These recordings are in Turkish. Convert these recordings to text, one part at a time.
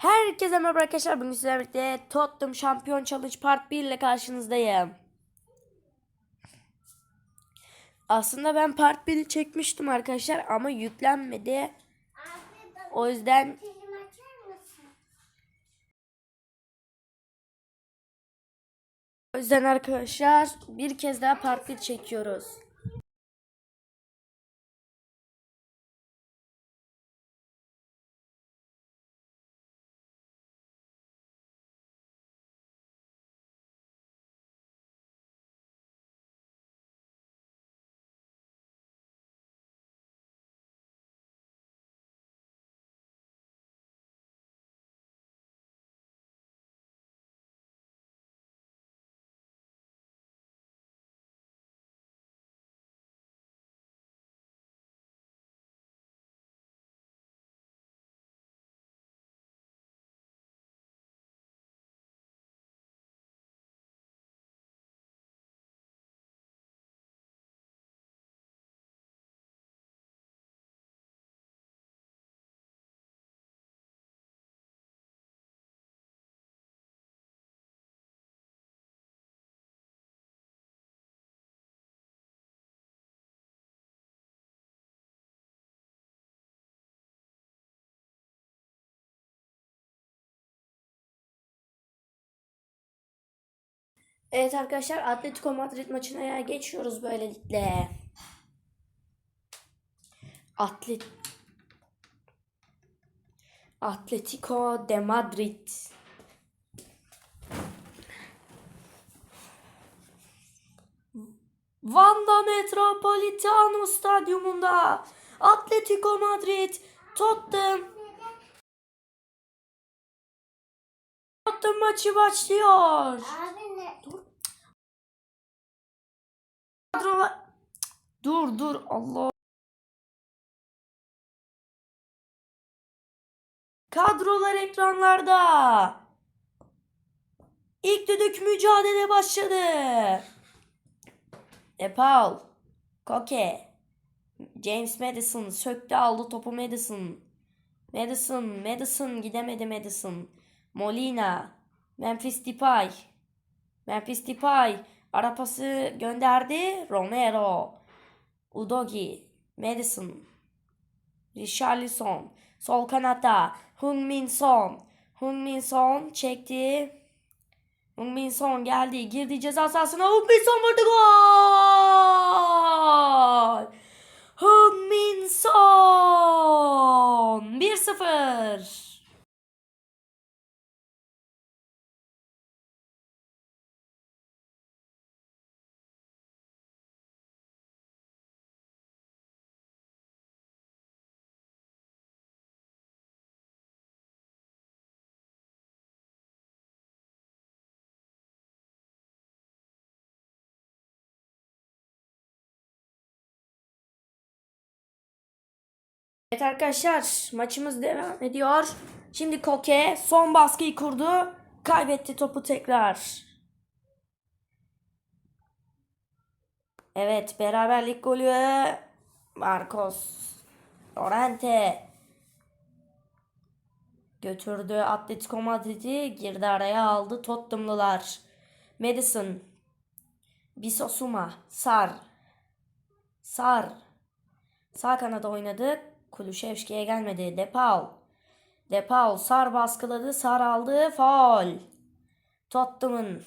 Herkese merhaba arkadaşlar. Bugün sizlerle birlikte Tottenham Şampiyon Challenge Part 1 ile karşınızdayım. Aslında ben Part 1'i çekmiştim arkadaşlar ama yüklenmedi. O yüzden o yüzden arkadaşlar bir kez daha Part 1 çekiyoruz. Evet arkadaşlar Atletico Madrid maçına geçiyoruz böylelikle. Atlet Atletico de Madrid. Wanda Metropolitano Stadyumunda Atletico Madrid Tottenham Tottenham maçı başlıyor. Abi Kadrolar... Dur dur Allah. Kadrolar ekranlarda. İlk düdük mücadele başladı. Epal. Koke. James Madison söktü aldı topu Madison. Madison, Madison gidemedi Madison. Molina. Memphis Depay. Memphis Depay ara pası gönderdi. Romero. Udogi. Madison. Richarlison. Sol kanatta. Heung-min Son. Heung-min Son çekti. Heung-min Son geldi. Girdi ceza sahasına. Heung-min Son vurdu gol. Heung-min Son. 1-0. Evet arkadaşlar maçımız devam ediyor. Şimdi Koke son baskıyı kurdu. Kaybetti topu tekrar. Evet beraberlik golü Marcos Llorente götürdü Atletico Madrid'i girdi araya aldı Tottenhamlılar. Madison Bisosuma Sar Sar Sağ kanada oynadı. Kulüşevski'ye gelmedi. Depal. Depal Sar baskıladı. Sar aldı. Faul. Tottenham'ın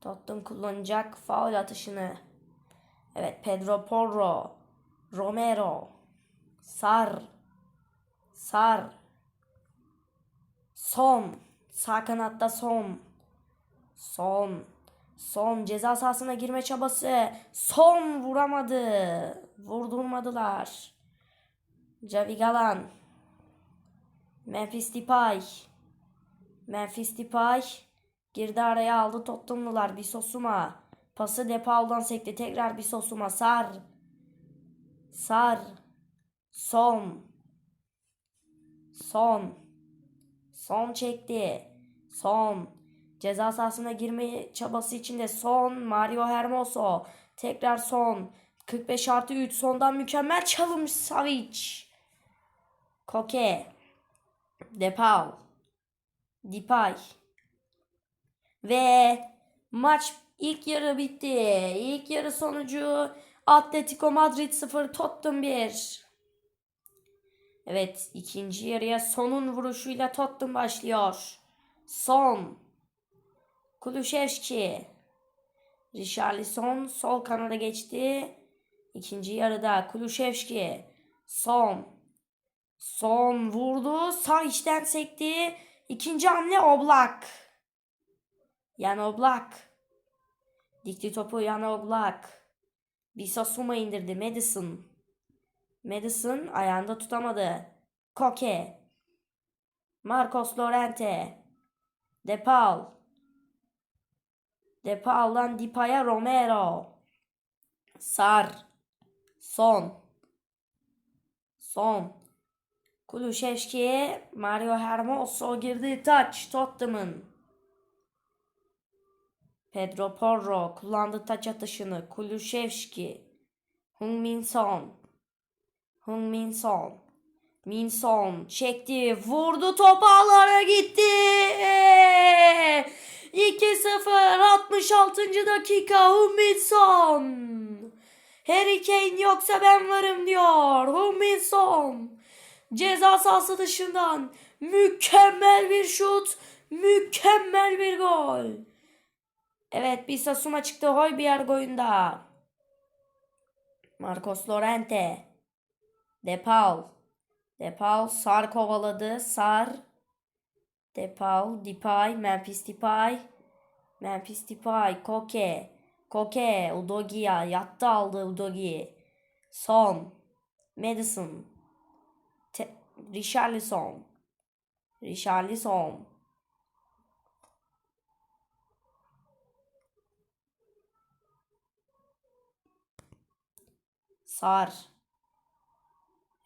Tottenham kullanacak faul atışını. Evet Pedro Porro. Romero. Sar. Sar. Son. Sağ kanatta son. Son. Son ceza sahasına girme çabası. Son vuramadı. Vurdurmadılar. Javi Galan. Memphis Depay. Memphis Depay girdi araya aldı Tottenhamlılar. Bisosuma. Pası Depay'dan sekti. Tekrar Bisosuma. Sar. Sar. Son. Son. Son çekti. Son. Ceza sahasına girme çabası içinde son Mario Hermoso. Tekrar son. 45 artı 3 sondan mükemmel çalım Savic. Koke. Depal. Dipay. Ve maç ilk yarı bitti. İlk yarı sonucu Atletico Madrid 0 Tottenham 1. Evet ikinci yarıya sonun vuruşuyla Tottenham başlıyor. Son. Kulüşevski. Richarlison sol kanada geçti. İkinci yarıda Kulüşevski. Son. Son vurdu. Sağ içten sekti. İkinci hamle Oblak. Yan Oblak. Dikti topu Yan Oblak. Bisasuma indirdi. Madison. Madison ayağında tutamadı. Koke. Marcos Llorente. Depal. Depal'dan Dipay'a Romero. Sar. Son. Son. Kulüşevski'ye Mario Hermoso girdi. Taç Tottenham'ın. Pedro Porro kullandı taç atışını. Kulüşevski. Heung-min Son. Heung-min Son. Min Son çekti. Vurdu top ağlara gitti. 2-0 66. dakika Heung-min Son. Harry Kane yoksa ben varım diyor. Heung-min Son. Ceza sahası dışından mükemmel bir şut, mükemmel bir gol. Evet bir Sasuma çıktı Højbjerg oyunda. Marcos Llorente. Depal. Depal Sar kovaladı. Sar. Depal. Depay. Memphis Depay. Memphis Depay. Koke. Koke. Udogi'ya. Yattı aldı Udogi. Son. Madison. Te- Richarlison. Richarlison. Sar.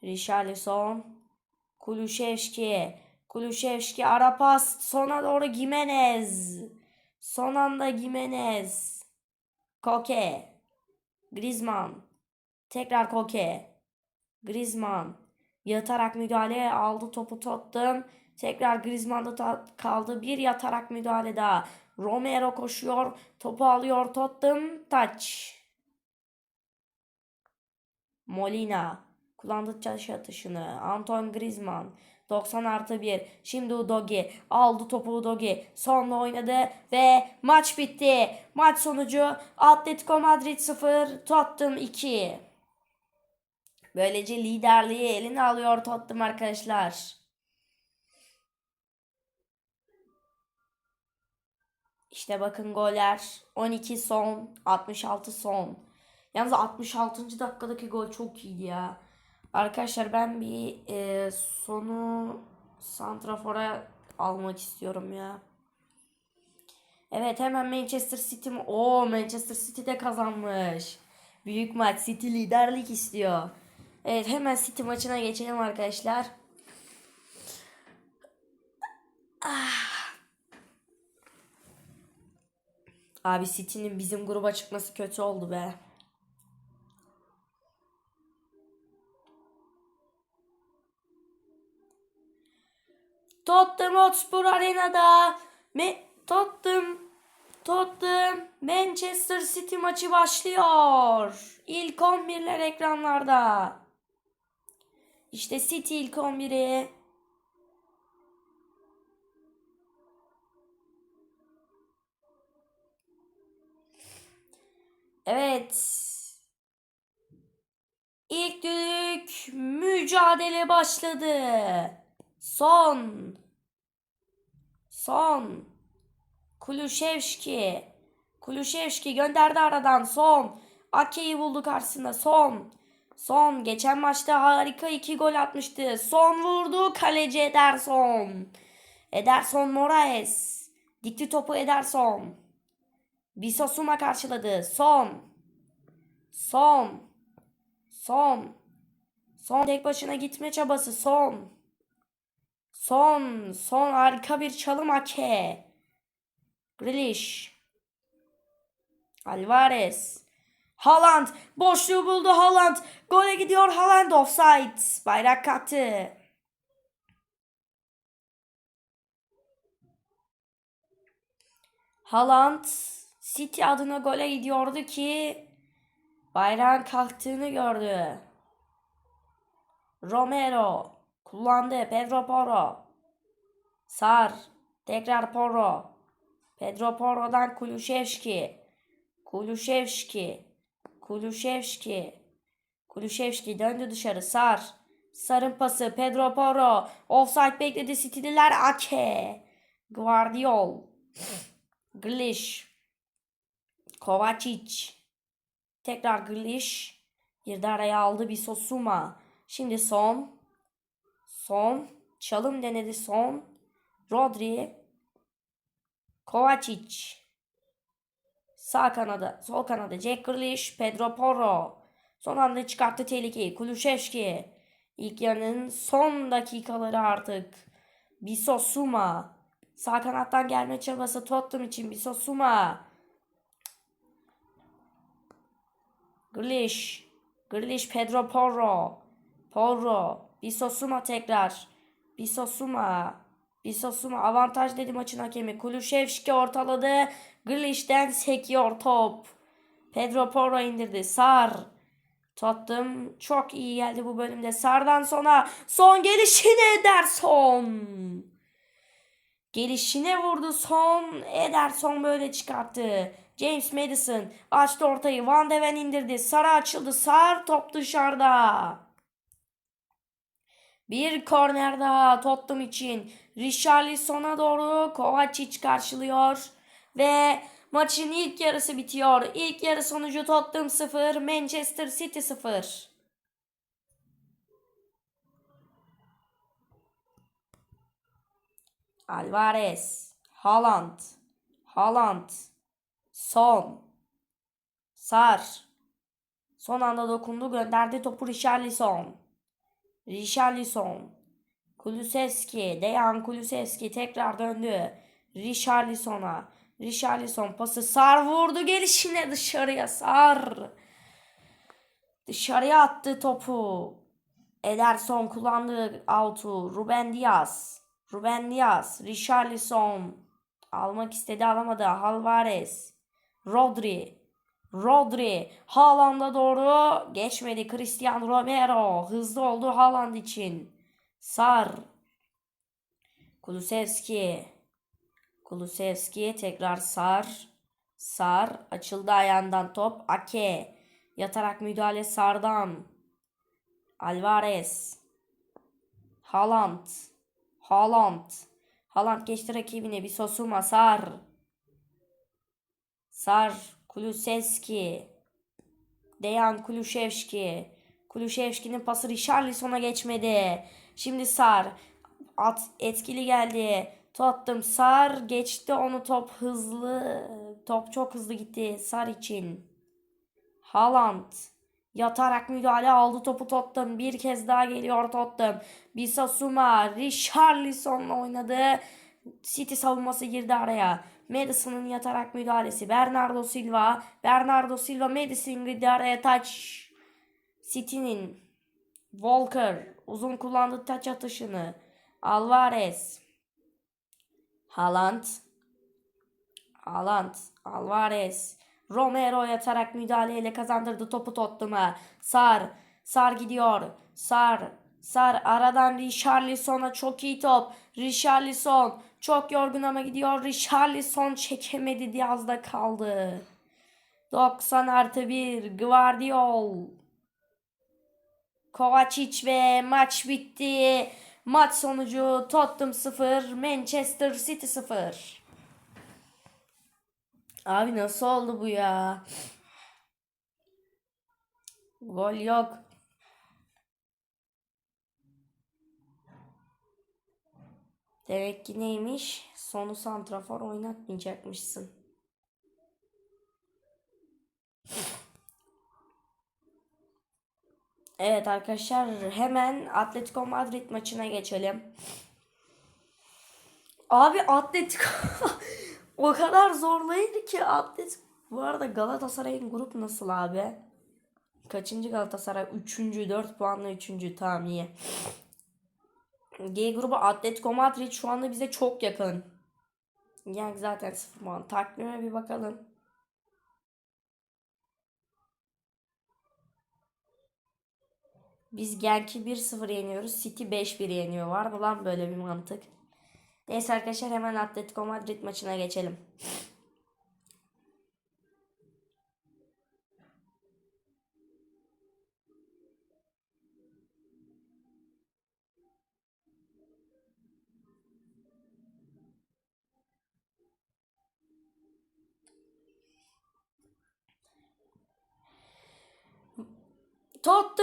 Richarlison. Kulüşevski. Kulüşevski ara pas. Sona doğru Gimenez. Son anda Gimenez. Koke. Griezmann. Tekrar Koke. Griezmann. Yatarak müdahale aldı topu Tottenham. Tekrar Griezmann'da kaldı. Bir yatarak müdahale daha. Romero koşuyor. Topu alıyor Tottenham. Taç. Molina. Kullandı taş atışını. Anton Griezmann. 90 artı 1. Şimdi Udogi. Aldı topu Udogi. Sonra oynadı ve maç bitti. Maç sonucu Atletico Madrid 0. Tottenham 2. Böylece liderliği eline alıyor Tottenham arkadaşlar. İşte bakın goller. 12 son, 66 son. Yalnız 66. dakikadaki gol çok iyiydi ya. Arkadaşlar ben bir e, sonu Santrafor'a almak istiyorum ya. Evet hemen Manchester City mi? Oo Manchester City de kazanmış. Büyük maç City liderlik istiyor. Evet hemen City maçına geçelim arkadaşlar. Ah. Abi City'nin bizim gruba çıkması kötü oldu be. Hotspur Arena'da Me Tottenham Tottenham Manchester City maçı başlıyor. İlk 11'ler ekranlarda. İşte City ilk 11'i. Evet. İlk düdük mücadele başladı. Son. Son. Kulüşevski. Kulüşevski gönderdi aradan. Son. Ake'yi buldu karşısında. Son. Son. Geçen maçta harika iki gol atmıştı. Son vurdu. Kaleci Ederson. Ederson Moraes. Dikti topu Ederson. Bisosuma karşıladı. Son. Son. Son. Son tek başına gitme çabası. Son. Son, son harika bir çalım Ake. Grealish. Alvarez. Haaland. Boşluğu buldu Haaland. Gole gidiyor Haaland offside. Bayrak kalktı. Haaland City adına gole gidiyordu ki bayrağın kalktığını gördü. Romero kullandı. Pedro Porro. Sar. Tekrar Porro. Pedro Porro'dan Kulüşevski. Kulüşevski. Kulüşevski. Kulüşevski döndü dışarı. Sar. Sarın pası. Pedro Porro. Offside bekledi City'liler. Ake. Guardiol. Glish. Kovacic. Tekrar Glish. Girdi araya aldı bir Sosuma. Şimdi son. Son. Çalım denedi son. Rodri. Kovacic. Sağ kanada, sol kanada Jack Grealish, Pedro Porro. Son anda çıkarttı tehlikeyi. Kulüşevski. İlk yarının son dakikaları artık. Bisosuma. Sağ kanattan gelme çabası Tottenham için Bisosuma. Grealish. Grealish, Pedro Porro. Porro. Bisosuma tekrar. Bisosuma. Bisosuma avantaj dedi maçın hakemi. Kulüşevski ortaladı. Grealish'ten sekiyor top. Pedro Porro indirdi. Sar. Tottenham çok iyi geldi bu bölümde. Sar'dan sonra son gelişini Ederson. Gelişine vurdu son. Ederson böyle çıkarttı. James Madison açtı ortayı. Van de Ven indirdi. Sar'a açıldı. Sar top dışarıda. Bir korner daha Tottenham için. Richarlison'a doğru Kovacic karşılıyor. Ve maçın ilk yarısı bitiyor. İlk yarı sonucu Tottenham 0, Manchester City 0. Alvarez, Haaland, Haaland, Son, Sar. Son anda dokundu gönderdi topu Richarlison. Richarlison. Kulusevski. Dejan Kulusevski tekrar döndü. Richarlison'a. Richarlison pası sar vurdu gelişine dışarıya sar. Dışarıya attı topu. Ederson kullandı out'u. Ruben Diaz. Ruben Diaz. Richarlison. Almak istedi alamadı. Alvarez. Rodri. Rodri Haaland'a doğru geçmedi. Cristiano Romero hızlı oldu Haaland için. Sar. Kulusevski. Kulusevski tekrar Sar. Sar açıldı ayağından top. Ake. Yatarak müdahale Sar'dan. Alvarez. Haaland. Haaland. Haaland geçti rakibine bir sosuma Sar. Sar. Kulusevski. Dejan Kulüşevski. Kulüşevski'nin pası Richarlison'a geçmedi. Şimdi Sar. At etkili geldi. Tottenham Sar geçti onu top hızlı. Top çok hızlı gitti Sar için. Haaland. Yatarak müdahale aldı topu Tottenham. Bir kez daha geliyor Tottenham. Bisasuma Richarlison'la oynadı. City savunması girdi araya. Madison'ın yatarak müdahalesi. Bernardo Silva. Bernardo Silva Madison araya taç. City'nin Walker uzun kullandı taç atışını. Alvarez. Haaland. Haaland. Alvarez. Romero yatarak müdahaleyle kazandırdı topu Tottenham'a. Sar. Sar gidiyor. Sar. Sar aradan Richarlison'a çok iyi top. Richarlison çok yorgun ama gidiyor. Richarlison çekemedi Diaz'da kaldı. 90 artı 1 Guardiol. Kovacic ve maç bitti. Maç sonucu Tottenham 0, Manchester City 0. Abi nasıl oldu bu ya? Gol yok. Demek ki neymiş? Sonu santrafor oynatmayacakmışsın. Evet arkadaşlar hemen Atletico Madrid maçına geçelim. Abi Atletico o kadar zorlayıcı ki Atletico. Bu arada Galatasaray'ın grup nasıl abi? Kaçıncı Galatasaray? Üçüncü, dört puanla üçüncü. Tamam iyi. G grubu Atletico Madrid şu anda bize çok yakın. Genk zaten 0 puan. Takvime bir bakalım. Biz Genk'i 1-0 yeniyoruz. City 5-1 yeniyor. Var mı lan böyle bir mantık? Neyse arkadaşlar hemen Atletico Madrid maçına geçelim.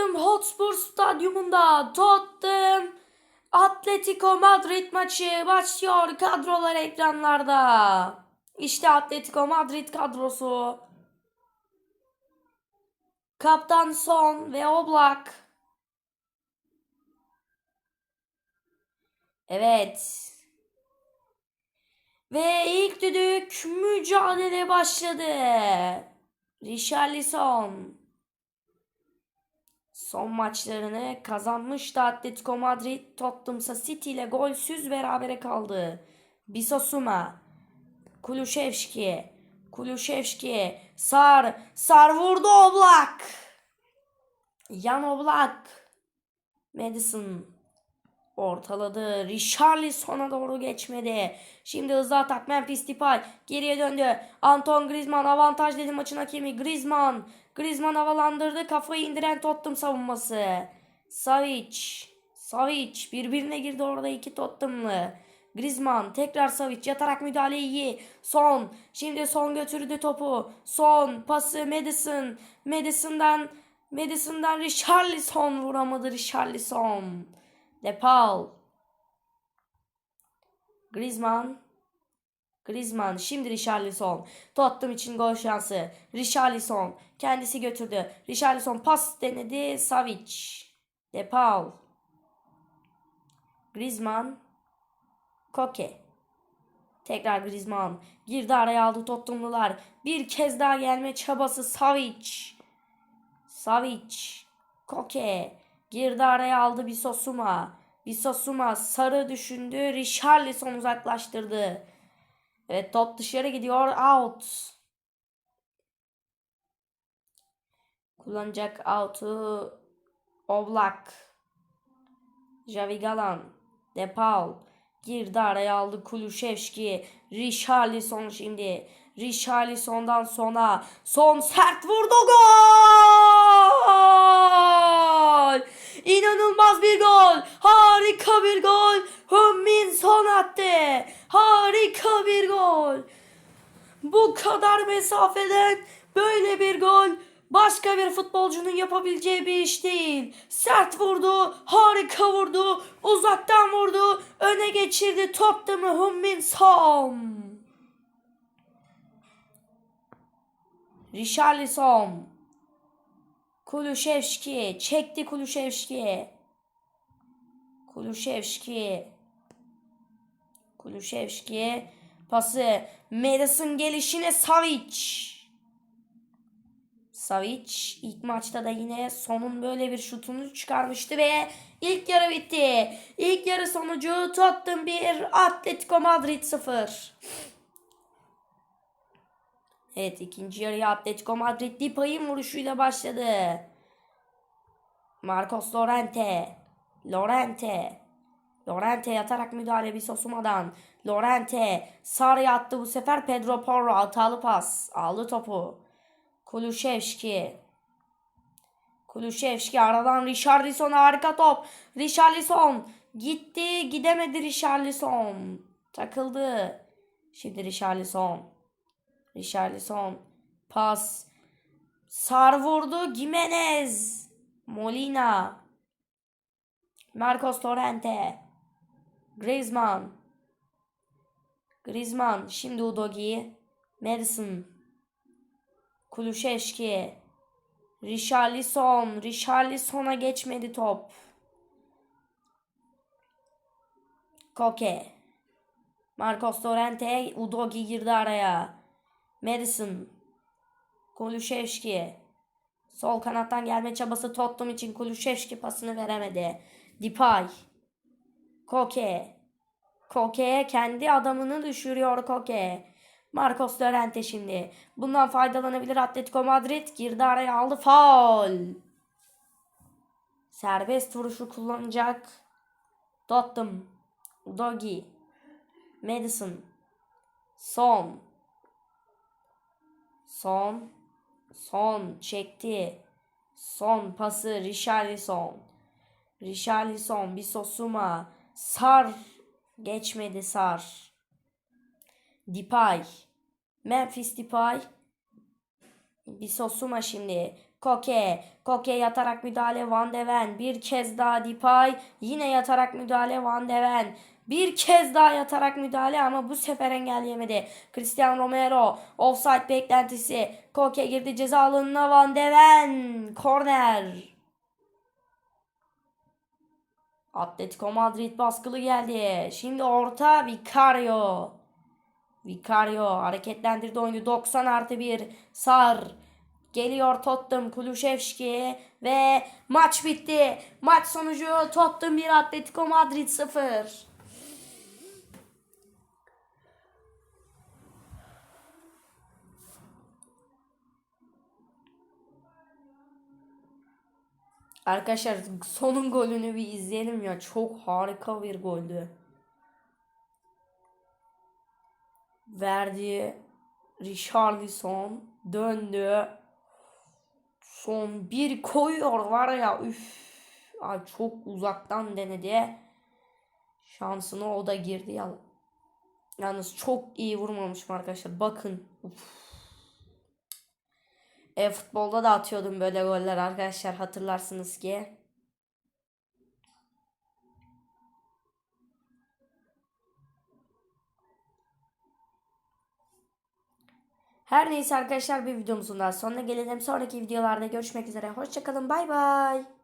Tottenham Hotspur Stadyumunda Tottenham Atletico Madrid maçı başlıyor kadrolar ekranlarda. İşte Atletico Madrid kadrosu. Kaptan Son ve Oblak. Evet. Ve ilk düdük mücadele başladı. Richarlison. Son maçlarını kazanmıştı Atletico Madrid. Tottenham'sa City ile golsüz berabere kaldı. Bisosuma. Kulüşevski. Kulüşevski. Sar. Sar vurdu Oblak. Yan Oblak. Madison. Ortaladı. Richarlison'a doğru geçmedi. Şimdi hızlı atak. Memphis Depay geriye döndü. Anton Griezmann avantaj dedi maçın hakemi. Griezmann. Griezmann havalandırdı. Kafayı indiren Tottenham savunması. Savic. Savic birbirine girdi orada iki Tottenham'lı. Griezmann tekrar Savic yatarak müdahale iyi. Son. Şimdi son götürdü topu. Son pası Madison. Madison'dan Madison'dan Richarlison vuramadı Richarlison. Depal. Griezmann. Griezmann. Şimdi Richarlison. Tottenham için gol şansı. Richarlison. Kendisi götürdü. Richarlison pas denedi. Savic. Depal. Griezmann. Koke. Tekrar Griezmann. Girdi araya aldı Tottenhamlılar. Bir kez daha gelme çabası Savic. Savic. Koke. Girdi araya aldı Bisosuma. Bisosuma sarı düşündü. Richarlison uzaklaştırdı. Evet top dışarı gidiyor. Out. Kullanacak out'u Oblak. Javi Galan. Depal. Girdi araya aldı Kulüşevski. Richarlison şimdi. Richarlison'dan sonra son sert vurdu gol! İnanılmaz bir gol. Harika bir gol. Hümmin son attı. Harika bir. Bu kadar mesafeden böyle bir gol başka bir futbolcunun yapabileceği bir iş değil. Sert vurdu, harika vurdu, uzaktan vurdu, öne geçirdi Tottenham'ı Hümmin Son. Richarlison. Kulüşevski. Çekti Kulüşevski. Kulüşevski. Kulüşevski. Pası. Madison gelişine Savic. Savic ilk maçta da yine sonun böyle bir şutunu çıkarmıştı ve ilk yarı bitti. İlk yarı sonucu Tottenham 1, Atletico Madrid 0. Evet ikinci yarıya Atletico Madrid Depay'ın vuruşuyla başladı. Marcos Llorente. Llorente. Llorente yatarak müdahale bir sosumadan. Llorente sarıya attı bu sefer Pedro Porro hatalı pas. Aldı topu. Kulüşevski. Kulüşevski aradan Richarlison harika top. Richarlison gitti gidemedi Richarlison. Takıldı. Şimdi Richarlison. Richarlison. Pas. Sar vurdu. Gimenez. Molina. Marcos Torrente. Griezmann. Griezmann. Şimdi Udogi. Madison. Kulüşevski. Richarlison. Richarlison'a geçmedi top. Koke. Marcos Torrente. Udogi girdi araya. Madison. Kulüşevski. Sol kanattan gelme çabası Tottenham için Kulüşevski pasını veremedi. Depay. Koke. Koke kendi adamını düşürüyor Koke. Marcos Llorente şimdi. Bundan faydalanabilir Atletico Madrid. Girdi araya aldı. Faul. Serbest vuruşu kullanacak. Tottenham. Dogi. Madison. Son. Son. Son çekti. Son pası Richarlison. Richarlison Bisosuma. Sar. Geçmedi Sar. Depay. Memphis Depay. Bisosuma şimdi. Koke. Koke yatarak müdahale Van de Ven. Bir kez daha Depay. Yine yatarak müdahale Van de Ven. Bir kez daha yatarak müdahale ama bu sefer engelleyemedi. Cristiano Romero offside beklentisi. Koke girdi ceza alanına Van de Ven. Korner. Atletico Madrid baskılı geldi. Şimdi orta Vicario. Vicario hareketlendirdi oyunu 90 artı 1 Sar geliyor Tottenham Kulüşevski ve maç bitti. Maç sonucu Tottenham 1 Atletico Madrid 0. Arkadaşlar sonun golünü bir izleyelim ya. Çok harika bir goldü. verdiği Richarlison döndü. Son bir koyuyor var ya üf. Ay çok uzaktan denedi. Şansına o da girdi ya. Yalnız çok iyi vurmamışım arkadaşlar. Bakın. Uf. E futbolda da atıyordum böyle goller arkadaşlar hatırlarsınız ki. Her neyse arkadaşlar bir videomuzun daha sonuna gelelim. Sonraki videolarda görüşmek üzere. Hoşçakalın. Bay bay.